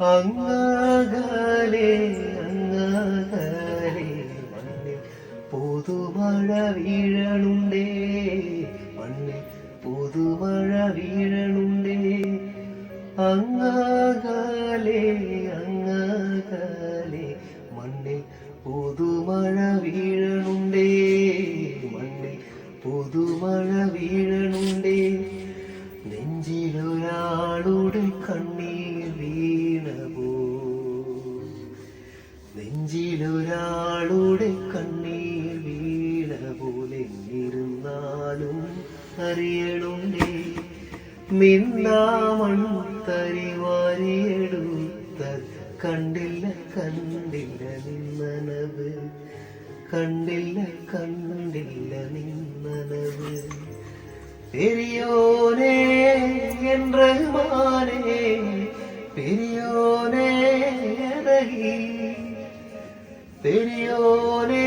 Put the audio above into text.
അങ്ങകലെ അങ്ങകലെ മണ്ണിൽ പുതുമഴ വീഴണുണ്ടേ മണ്ണിൽ പുതുമഴ വീഴണുണ്ടേ. അങ്ങാകാലേ അങ്ങാകാലേ മണ്ണിൽ പുതുമഴ വീഴണുണ്ടേ മണ്ണിൽ പുതുമഴ വീഴണുണ്ടേ. നെഞ്ചിലൊരാളുടെ കണ്ണീർ വീണ പോലെ ഇരുന്നാലും അറിയണുണ്ടേ. മിന്നാമണു തരിവാരിയെടുത്ത കണ്ടില്ല കണ്ടില്ല നിന്നനവ്. കണ്ടില്ല കണ്ടില്ല നിന്നനവ്. പെരിയോനേ എൻ റഹ്മാനേ പെരിയോനേ റഹീ പെരിയോനേ